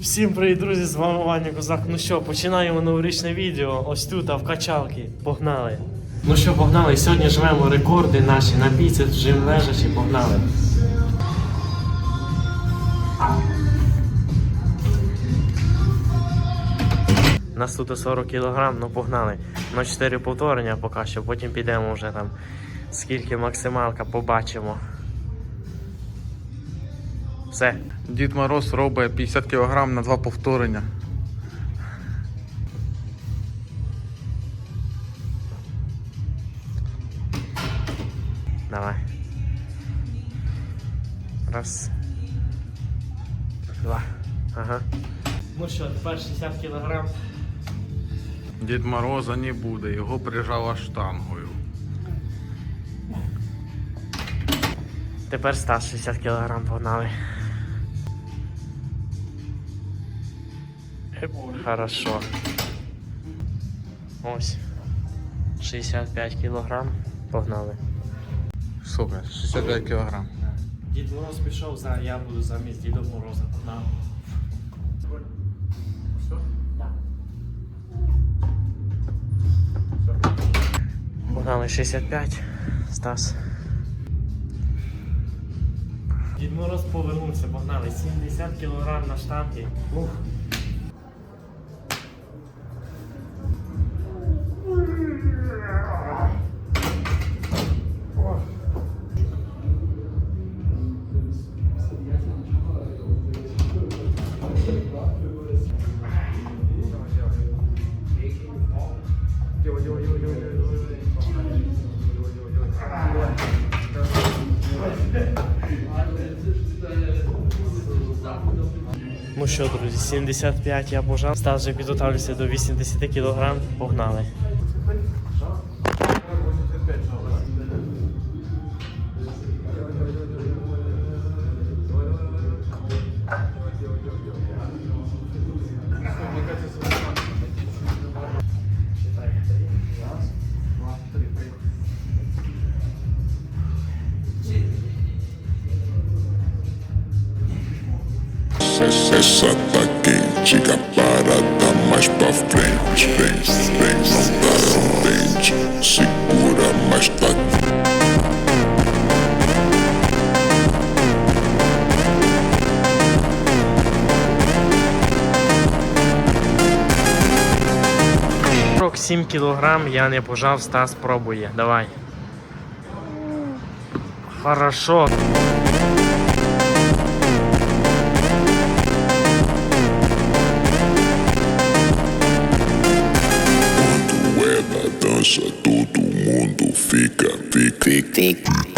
Всім привіт, друзі! З вами Ваня Козак. Ну що, починаємо новорічне відео. Ось тут, а в качалки. Погнали. Ну що, погнали. Сьогодні живемо рекорди наші на біцепс, жим лежачі, погнали. Нас тут 40 кг, ну погнали. На 4 повторення поки що, потім підемо вже там. Скільки максималка побачимо. Все. Дід Мороз робить 50 кг на два повторення. Давай. Раз. Два. Ага. Ну що, тепер 60 кілограм. Дід Мороза не буде, його прижала штангою. Тепер Стас 60 кілограм погнали. Хорошо. Ось. 65 кілограм. Погнали. Сука, 65 кг. Дід Мороз пішов, за я буду замість Діда Мороза. Погнали. Погнали 65. Стас. Дід Мороз повернувся, погнали. 70 кг на штанги. Ух. Ну що, друзі, 75 я пожав. Стас вже підготавлюся до 80 кг. Погнали. Essa tá quente, a parada mais pra frente. Vem, vem, não dá dente. Segura, mas tá Крок 7 кг я не пожав, Стас пробує. Давай. Хорошо. Todo mundo fica, fica, fica.